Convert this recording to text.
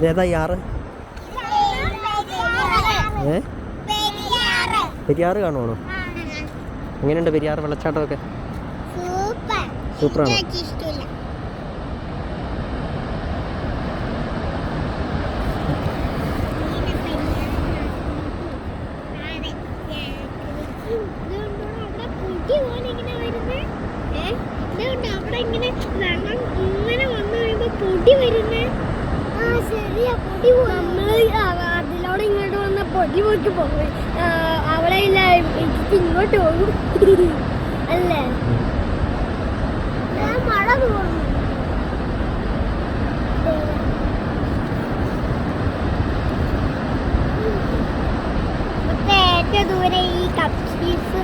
ഇതേതാ ഈ ഏ? പെരിയാറ് കാണുവാണോ? എങ്ങനെയുണ്ട് പെരിയാറ് വെള്ളച്ചാട്ടമൊക്കെ? സൂപ്പറാണ്? ഇങ്ങനെ ഇങ്ങനെ വന്നു കഴിയുമ്പോ പൊടി വരുന്നേ? അതിലോടെ ഇങ്ങോട്ട് വന്ന പൊടി പോക്കി പോകും. അവളെ ഇല്ല എനിക്ക് ഇങ്ങോട്ട് പോകും. അല്ലേ? മഴ തോന്നുന്നു ദൂരെ ഈ കപ്പ് ചീസ്